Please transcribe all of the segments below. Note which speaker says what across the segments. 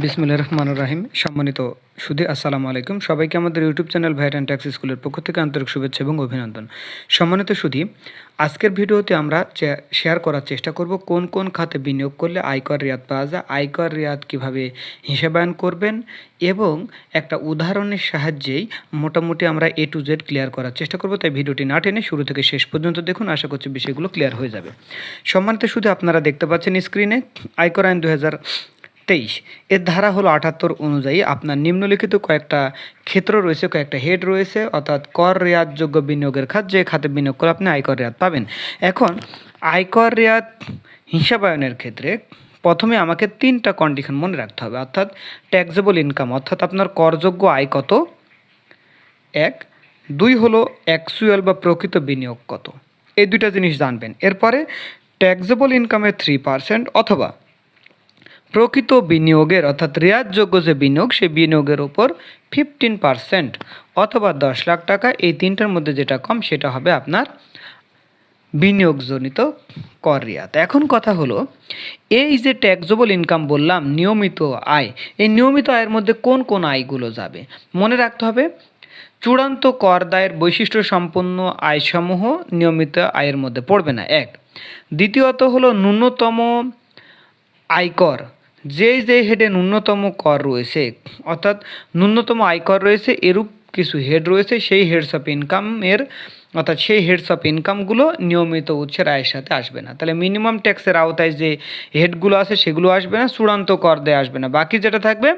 Speaker 1: বিসমুল্লাহ রহমানুর রাহিম। সম্মানিত সুধী, আসসালামু আলাইকুম। সবাইকে আমাদের YouTube channel VAT and tax স্কুলের পক্ষ থেকে আন্তরিক শুভেচ্ছা এবং অভিনন্দন। সম্মানিত সুধী, আজকের ভিডিওতে আমরা শেয়ার করার চেষ্টা করব কোন কোন খাতে বিনিয়োগ করলে আয়কর রিয়াদ পাওয়া যায়, আয়কর রিয়াদ কীভাবে হিসাবায়ন করবেন এবং একটা উদাহরণের সাহায্যেই মোটামুটি আমরা এ টু জেড ক্লিয়ার করার চেষ্টা করব। তাই ভিডিওটি না টেনে শুরু থেকে শেষ পর্যন্ত দেখুন। আশা করছি বিষয়গুলো ক্লিয়ার হয়ে যাবে। সম্মানিত শুধু আপনারা দেখতে পাচ্ছেন স্ক্রিনে আয়কর আইন দু হাজার তেইশ। এর ধারা হলো আটাত্তর অনুযায়ী আপনার নিম্নলিখিত কয়েকটা ক্ষেত্র রয়েছে, কয়েকটা হেড রয়েছে, অর্থাৎ কর রেয়াতযোগ্য বিনিয়োগের খাত, যে খাতে বিনিয়োগ করে আপনি আয়কর রেয়াত পাবেন। এখন, আয়কর রেয়াত হিসাবায়নের ক্ষেত্রে প্রথমে আমাকে তিনটা কন্ডিশন মনে রাখতে হবে, অর্থাৎ ট্যাক্সেবল ইনকাম অর্থাৎ আপনার করযোগ্য আয় কত? এক। দুই হলো অ্যাকচুয়াল বা প্রকৃত বিনিয়োগ কত? এই দুইটা জিনিস জানবেন। এরপরে ট্যাক্সেবল ইনকামের থ্রি পার্সেন্ট অথবা প্রকৃত বিনিয়োগের, অর্থাৎ রেয়াতযোগ্য যে বিনিয়োগ, সেই বিনিয়োগের ওপর ফিফটিন পার্সেন্ট অথবা দশ লাখ টাকা, এই তিনটার মধ্যে যেটা কম, সেটা হবে আপনার বিনিয়োগজনিত কর রিয়াত। এখন কথা হলো, এই যে ট্যাক্সেবল ইনকাম বললাম, নিয়মিত আয়, এই নিয়মিত আয়ের মধ্যে কোন কোন আয়গুলো যাবে? মনে রাখতে হবে, চূড়ান্ত কর দায়ের বৈশিষ্ট্য সম্পন্ন আয়সমূহ নিয়মিত আয়ের মধ্যে পড়বে না। এক, দ্বিতীয়ত হলো ন্যূনতম আয়কর যেই যে হেডে ন্যূনতম কর রয়েছে, অর্থাৎ ন্যূনতম আয়কর রয়েছে, এরূপ কিছু হেড রয়েছে, সেই হেডস অফ ইনকামের অর্থাৎ সেই হেডস অফ ইনকামগুলো নিয়মিত উৎসের আয়ের সাথে আসবে না। তাহলে মিনিমাম ট্যাক্সের আওতায় যে হেডগুলো আছে, সেগুলো আসবে না, চূড়ান্ত কর দেয় আসবে না। বাকি যেটা থাকবে,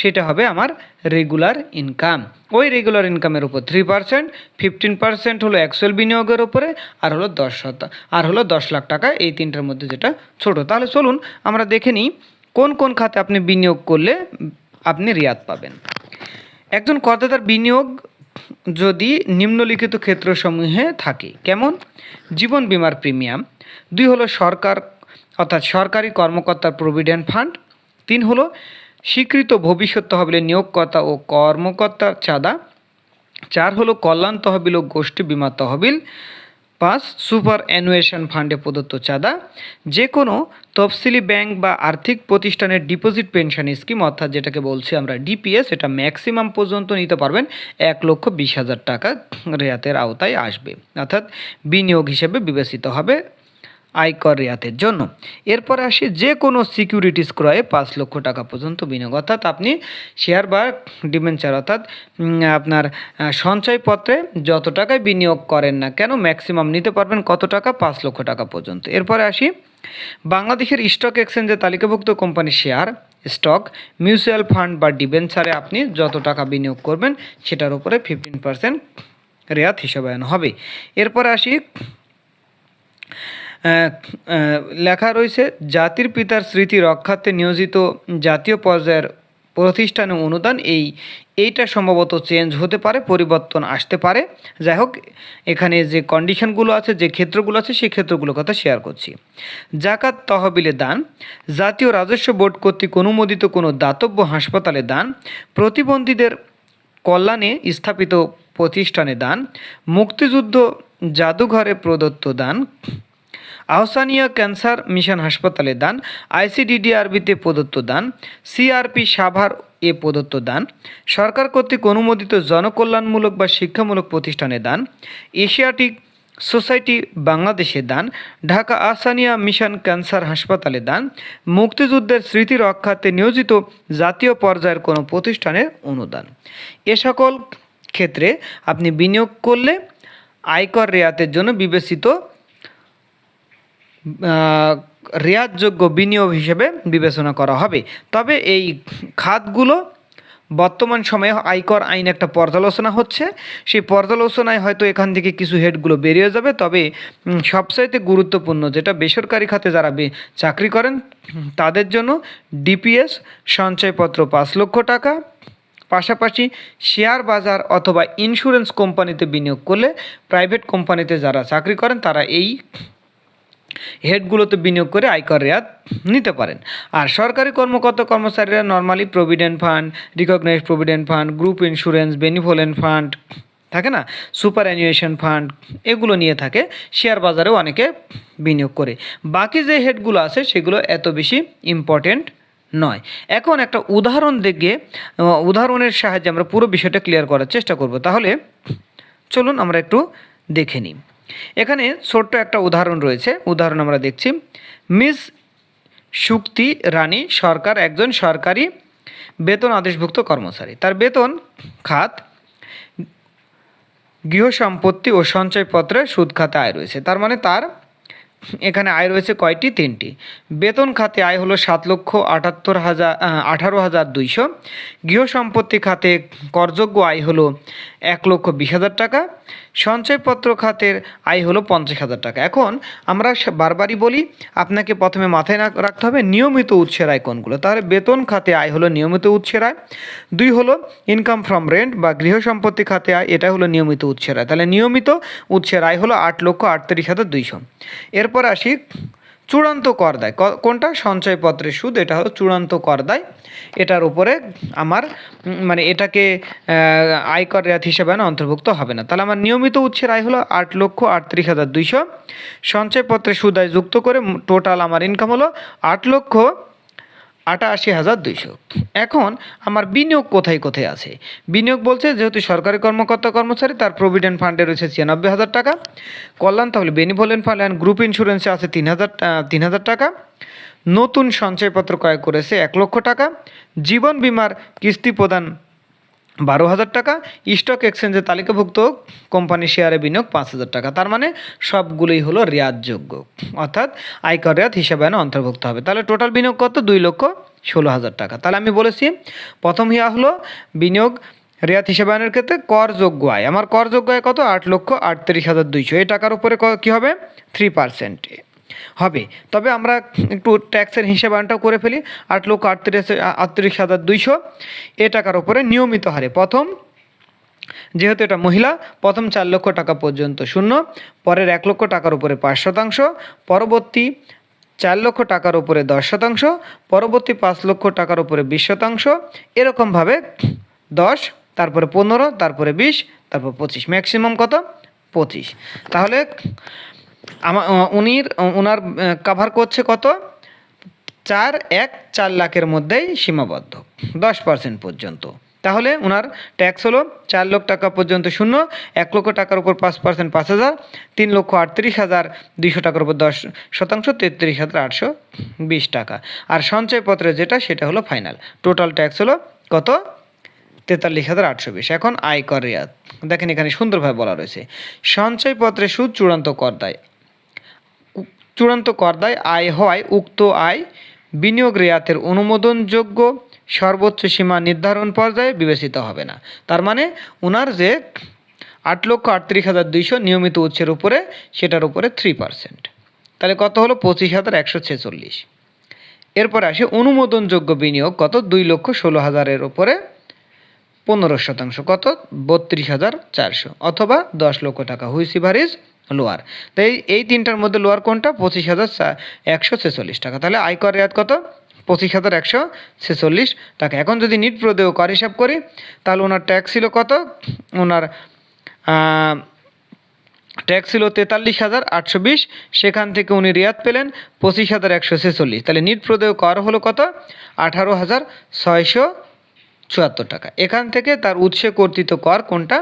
Speaker 1: সেটা হবে আমার রেগুলার ইনকাম ওই রেগুলার ইনকামের উপর থ্রি পার্সেন্ট ফিফটিন পার্সেন্ট হলো অ্যাকচুয়াল বিনিয়োগের উপরে, আর হলো দশ শতা, আর হলো দশ লাখ টাকা এই তিনটার মধ্যে যেটা ছোট। তাহলে চলুন, আমরা দেখে নিই কোন কোন খাতে আপনি বিনিয়োগ করলে আপনি রিয়াদ পাবেন? একজন করদাতার বিনিয়োগ যদি নিম্নলিখিত ক্ষেত্রসমূহে থাকে, কেমন? জীবন বিমার প্রিমিয়াম, দুই হলো সরকার, অর্থাৎ সরকারি কর্মকর্তার প্রভিডেন্ট ফান্ড, তিন হলো স্বীকৃত ভবিষ্যৎ তহবিলের নিয়োগকর্তা ও কর্মকর্তার চাঁদা, চার হলো কল্যাণ তহবিল ও গোষ্ঠী বিমা তহবিল পাঁচ সুপার অ্যানুয়েশন ফান্ডে প্রদত্ত চাঁদা যে কোনো তফসিলি ব্যাংক বা আর্থিক প্রতিষ্ঠানের ডিপোজিট পেনশন স্কিম, অর্থাৎ যেটাকে বলছি আমরা ডিপিএস, এটা ম্যাক্সিমাম পর্যন্ত নিতে পারবেন। এক লক্ষ বিশ হাজার টাকা রেয়াতের আওতায় আসবে, অর্থাৎ বিনিয়োগ হিসেবে বিবেচিত হবে। আয়কর রেয়াতের জন্য। এরপরে আসি যে কোনো সিকিউরিটিস ক্রয়ে পাঁচ লক্ষ টাকা পর্যন্ত বিনিয়োগ। অর্থাৎ আপনি শেয়ার বা ডিমেনচার অর্থাৎ আপনার সঞ্চয়পত্রে যত টাকায় বিনিয়োগ করেন না কেন, ম্যাক্সিমাম নিতে পারবেন কত টাকা? পাঁচ লক্ষ টাকা পর্যন্ত। এরপরে আসি বাংলাদেশের স্টক এক্সচেঞ্জে তালিকাভুক্ত কোম্পানির শেয়ার, স্টক, মিউচুয়াল ফান্ড বা ডিবেঞ্চারে আপনি যত টাকা বিনিয়োগ করবেন, সেটার উপরে ফিফটিন পার্সেন্ট রেয়াত হিসাবায়ন হবে। এরপরে আসি লেখা রয়েছে, জাতির পিতার স্মৃতি রক্ষার্থে নিয়োজিত জাতীয় পর্যায়ের প্রতিষ্ঠানে অনুদান, এই, এইটা সম্ভবত চেঞ্জ হতে পারে, পরিবর্তন আসতে পারে। যাই হোক, এখানে যে কন্ডিশনগুলো আছে, যে ক্ষেত্রগুলো আছে, সেই ক্ষেত্রগুলোর কথা শেয়ার করছি। জাকাত তহবিলে দান, জাতীয় রাজস্ব বোর্ড কর্তৃক অনুমোদিত কোনো দাতব্য হাসপাতালে দান, প্রতিবন্ধীদের কল্যাণে স্থাপিত প্রতিষ্ঠানে দান, মুক্তিযুদ্ধ জাদুঘরে প্রদত্ত দান আহসানিয়া ক্যান্সার মিশন হাসপাতালে দান আইসিডিডিআরবিতে প্রদত্ত দান, সিআরপি সাভার এ প্রদত্ত দান, সরকার কর্তৃক অনুমোদিত জনকল্যাণমূলক বা শিক্ষামূলক প্রতিষ্ঠানে দান, এশিয়াটিক সোসাইটি বাংলাদেশে দান, ঢাকা আসানিয়া মিশন ক্যান্সার হাসপাতালে দান, মুক্তিযুদ্ধের স্মৃতি রক্ষার্থে নিয়োজিত জাতীয় পর্যায়ের কোনো প্রতিষ্ঠানের অনুদান। এ সকল ক্ষেত্রে আপনি বিনিয়োগ করলে আয়কর রেয়াতের জন্য বিবেচিত রেয়াতযোগ্য বিনিয়োগ হিসেবে বিবেচনা করা হবে। তবে এই খাতগুলো বর্তমান সময়ে আয়কর আইন একটা পর্যালোচনা হচ্ছে। সেই পর্যালোচনায় হয়তো এখান থেকে কিছু হেডগুলো বেরিয়ে যাবে। তবে সবচাইতে গুরুত্বপূর্ণ যেটা বেসরকারি খাতে যারা চাকরি করেন, তাদের জন্য ডিপিএস, সঞ্চয়পত্র পাঁচ লক্ষ টাকা। পাশাপাশি শেয়ার বাজার অথবা ইন্স্যুরেন্স কোম্পানিতে বিনিয়োগ করলে প্রাইভেট কোম্পানিতে যারা চাকরি করেন, তারা এই হেডগুলোতে বিনিয়োগ করে আয়কর রেয়াত নিতে পারেন। আর সরকারি কর্মকর্তা কর্মচারীরা normally provident fund recognise provident fund group insurance benevolent fund থাকে না? সুপার অ্যানুয়েশন ফান্ড এগুলো নিয়ে থাকে। শেয়ার বাজারেও অনেকে বিনিয়োগ করে। বাকি যে হেডগুলো আছে সেগুলো এত বেশি ইম্পর্টেন্ট নয়। এখন একটা উদাহরণ দেখে উদাহরণের সাহায্যে আমরা পুরো বিষয়টা ক্লিয়ার করার চেষ্টা করব। তাহলে চলুন আমরা একটু দেখে নিই। এখানে ছোট্ট একটা উদাহরণ রয়েছে। উদাহরণ আমরা দেখছি। মিস শুক্তি রানী সরকার একজন সরকারি বেতন আদেশভুক্ত কর্মচারী। তার বেতন খাত, গৃহ সম্পত্তি ও সঞ্চয়পত্রে সুদ খাতে আয় রয়েছে। তার মানে তার এখানে আয় রয়েছে কয়টি? তিনটি। বেতন খাতে আয় হলো সাত লক্ষ আটাত্তর হাজার আঠারো হাজার দুইশো। গৃহ সম্পত্তি খাতে করযোগ্য আয় হলো এক লক্ষ বিশ হাজার টাকা। সঞ্চয়পত্র খাতের আয় হলো পঞ্চাশ হাজার টাকা। এখন আমরা বারবারই বলি, আপনাকে প্রথমে মাথায় রাখতে হবে নিয়মিত উৎসের আয় কোনগুলো। তাহলে বেতন খাতে আয় হলো নিয়মিত উৎসের আয়। দুই হলো ইনকাম ফ্রম রেন্ট বা গৃহ সম্পত্তি খাতে আয় এটা হলো নিয়মিত উৎসের আয়। তাহলে নিয়মিত উৎসের আয় হলো আট লক্ষ আটত্রিশ হাজার দুইশো। এরপর আসি, চূড়ান্ত কর দেয়। কোনটা? সঞ্চয়পত্রের সুদ, এটা হলো চূড়ান্ত কর দেয়। এটার উপরে আমার মানে এটাকে আয়কর রেয়াত হিসেবে না অন্তর্ভুক্ত হবে না। তাহলে আমার নিয়মিত উৎসের আয় হলো আট লক্ষ আটত্রিশ হাজার দুইশো। সঞ্চয়পত্রের সুদ আয় যুক্ত করে টোটাল আমার ইনকাম হলো আট লক্ষ আটাশি হাজার দুইশো। এখন আমার বিনিয়োগ কোথায় কোথায় আছে? বিনিয়োগ বলছে যেহেতু সরকারি কর্মকর্তা কর্মচারী, তার প্রভিডেন্ট ফান্ডে রয়েছে ছিয়ানব্বই হাজার টাকা। কল্যাণ তাহলে বেনিভোলেন্ট ফান্ড অ্যান্ড গ্রুপ ইন্স্যুরেন্সে আছে তিন হাজার তিন হাজার টাকা। নতুন সঞ্চয়পত্র ক্রয় করেছে এক লক্ষ টাকা। জীবন বিমার কিস্তি প্রদান বারো হাজার টাকা স্টক এক্সচেঞ্জে তালিকাভুক্ত কোম্পানি শেয়ারে বিনিয়োগ পাঁচ হাজার টাকা। তার মানে সবগুলোই হলো রেয়াতযোগ্য অর্থাৎ আয়কর রেয়াত হিসাবে অন্তর্ভুক্ত হবে। তাহলে টোটাল বিনিয়োগ কত? দুই লক্ষ ষোলো হাজার টাকা। তাহলে আমি বলেছি, প্রথম ইয়া হলো বিনিয়োগ রেয়াত হিসাবে আইনের ক্ষেত্রে করযোগ্য আয়। আমার করযোগ্য আয় কত? আট লক্ষ আটত্রিশ হাজার দুইশো। এই টাকার উপরে কী হবে? থ্রি পার্সেন্ট হবে। তবে আমরা একটু ট্যাক্সের হিসাব আনটাও করে ফেলি। আট লক্ষ আটত্রিশ আটত্রিশ হাজার দুইশো। এ টাকার উপরে নিয়মিত হারে। প্রথম, যেহেতু এটা মহিলা, প্রথম চার লক্ষ টাকা পর্যন্ত শূন্য। পরের এক লক্ষ টাকার উপরে পাঁচ শতাংশ। পরবর্তী চার লক্ষ টাকার উপরে দশ শতাংশ। পরবর্তী পাঁচ লক্ষ টাকার উপরে বিশ শতাংশ। এরকমভাবে দশ, তারপরে পনেরো, তারপরে বিশ, তারপর পঁচিশ। ম্যাক্সিমাম কত? পঁচিশ। তাহলে আমা উনির ওনার কাভার করছে কত? চার, এক, চার লাখের মধ্যেই সীমাবদ্ধ। দশ পার্সেন্ট পর্যন্ত। তাহলে ওনার ট্যাক্স হলো চার লক্ষ টাকা পর্যন্ত শূন্য, এক লক্ষ টাকার উপর পাঁচ পার্সেন্ট পাঁচ হাজার, তিন লক্ষ আটত্রিশ হাজার দুইশো টাকার উপর দশ শতাংশ, তেত্রিশ হাজার আটশো বিশ টাকা। আর সঞ্চয়পত্রে যেটা, সেটা হলো ফাইনাল টোটাল ট্যাক্স হলো কত? তেতাল্লিশ হাজার আটশো বিশ। এখন আয়কর রেয়াত। দেখেন এখানে সুন্দরভাবে বলা রয়েছে। সঞ্চয়পত্রে সুদ চূড়ান্ত কর দেয়। চূড়ান্ত কর দেয় আয় হওয়ায় উক্ত আয় বিনিয়োগ রেয়াতের অনুমোদনযোগ্য সর্বোচ্চ সীমা নির্ধারণ পর্যায়ে বিবেচিত হবে না। তার মানে ওনার যে আট লক্ষ আটত্রিশ হাজার দুইশো নিয়মিত উৎসের উপরে, সেটার উপরে থ্রি পার্সেন্ট তাহলে কত হলো? পঁচিশ হাজার একশো ছেচল্লিশ। এরপরে আসে, অনুমোদনযোগ্য বিনিয়োগ কত? দুই লক্ষ ষোলো হাজারের উপরে পনেরো শতাংশ। কত? বত্রিশ হাজার চারশো। অথবা দশ লক্ষ টাকা। Whichever is lower. তাই এই তিনটার মধ্যে লোয়ার কোনটা? পঁচিশ হাজার একশো ছেচল্লিশ টাকা। তাহলে আয়কর রেয়াত কত? পঁচিশ হাজার একশো ছেচল্লিশ টাকা। এখন যদি নিট প্রদেয় কর হিসাব করি, তাহলে ওনার ট্যাক্স ছিল কত? ওনার ট্যাক্স ছিল তেতাল্লিশ হাজার আটশো বিশ। সেখান থেকে উনি রেয়াত পেলেন পঁচিশ হাজার একশো ছেচল্লিশ। তাহলে নিট প্রদেয় কর হলো কত? আঠারো হাজার ছয়শো চুয়াত্তর টাকা। এখান থেকে তার উৎসে কর্তৃত কর কোনটা?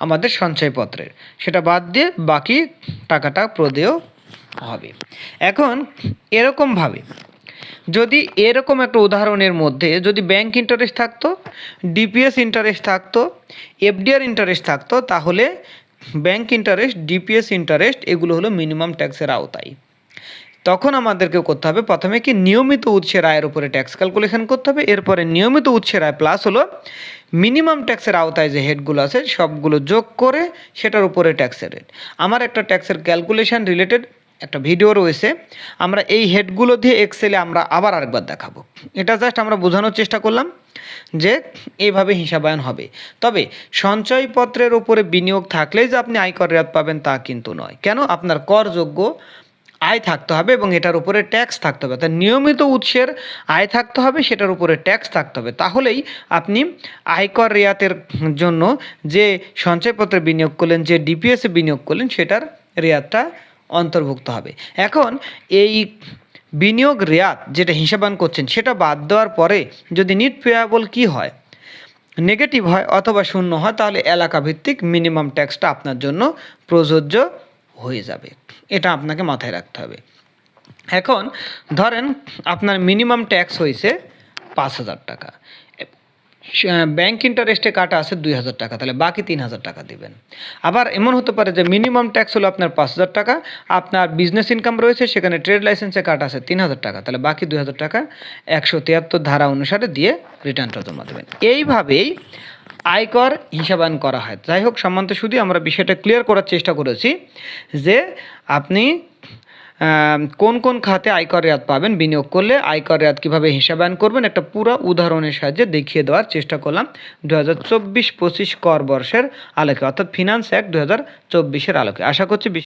Speaker 1: আমাদের সঞ্চয়পত্রের। সেটা বাদ দিয়ে বাকি টাকাটা প্রদেয় হবে। এখন এরকমভাবে যদি এরকম একটা উদাহরণের মধ্যে যদি ব্যাংক ইন্টারেস্ট থাকতো ডিপিএস ইন্টারেস্ট থাকতো এফডিআর ইন্টারেস্ট থাকতো, তাহলে ব্যাংক ইন্টারেস্ট ডিপিএস ইন্টারেস্ট এগুলো হলো মিনিমাম ট্যাক্সের আওতায়। তখন আমাদেরকে করতে হবে। প্রথমে কি নিয়মিত উৎসের আয়ের উপরে ট্যাক্স ক্যালকুলেশন করতে হবে। এরপরে নিয়মিত উৎসের আয় প্লাস হলো মিনিমাম ট্যাক্সের আওতায় যে হেডগুলো আছে, সবগুলো যোগ করে সেটার উপরে ট্যাক্সের রেট আমার একটা ট্যাক্সের ক্যালকুলেশন রিলেটেড একটা ভিডিও রয়েছে। আমরা এই হেডগুলো দিয়ে এক্সেলে আমরা আবার আরেকবার দেখাবো। এটা জাস্ট আমরা বোঝানোর চেষ্টা করলাম যে এইভাবে হিসাবায়ন হবে। তবে সঞ্চয়পত্রের উপরে বিনিয়োগ থাকলেই যে আপনি আয়কর রেয়াত পাবেন তা কিন্তু নয়। কেন? আপনার করযোগ্য আয় থাকতে হবে এবং এটার উপরে ট্যাক্স থাকতে হবে। অর্থাৎ নিয়মিত উৎসের আয় থাকতে হবে, সেটার উপরে ট্যাক্স থাকতে হবে। তাহলেই আপনি আয়কর রেয়াতের জন্য যে সঞ্চয়পত্রে বিনিয়োগ করলেন, যে ডিপিএসে বিনিয়োগ করলেন, সেটার রেয়াতটা অন্তর্ভুক্ত হবে। এখন এই বিনিয়োগ রেয়াত যেটা হিসাবান করছেন, সেটা বাদ দেওয়ার পরে যদি নিট পেয়াবল কি হয় নেগেটিভ হয় অথবা শূন্য হয়, তাহলে এলাকাভিত্তিক মিনিমাম ট্যাক্সটা আপনার জন্য প্রযোজ্য হয়ে যাবে। এটা আপনাকে মাথায় রাখতে হবে। এখন ধরেন আপনার মিনিমাম ট্যাক্স হয়েছে পাঁচ হাজার টাকা। ব্যাংক ইন্টারেস্টে কাটা আছে দুই হাজার টাকা, তাহলে বাকি তিন হাজার টাকা দেবেন। আবার এমন হতে পারে যে মিনিমাম ট্যাক্স হলো আপনার পাঁচ হাজার টাকা, আপনার বিজনেস ইনকাম রয়েছে, সেখানে ট্রেড লাইসেন্সে কাটা আছে তিন হাজার টাকা, তাহলে বাকি দুই হাজার টাকা একশো তিয়াত্তর ধারা অনুসারে দিয়ে রিটার্নটা জমা দেবেন। এইভাবেই আয়কর হিসাবায়ন করা হয়। যাই হোক, সম্মান্ত শুধু আমরা বিষয়টা ক্লিয়ার করার চেষ্টা করেছি যে আপনি কোন কোন খাতে আয়কর রেয়াত পাবেন, বিনিয়োগ করলে আয়কর রেয়াত কীভাবে হিসাবায়ন করবেন, একটা পুরো উদাহরণের সাহায্যে দেখিয়ে দেওয়ার চেষ্টা করলাম দু হাজার চব্বিশ পঁচিশ কর বর্ষের আলোকে, অর্থাৎ ফিনান্স অ্যাক্ট দু হাজার চব্বিশের আলোকে। আশা করছি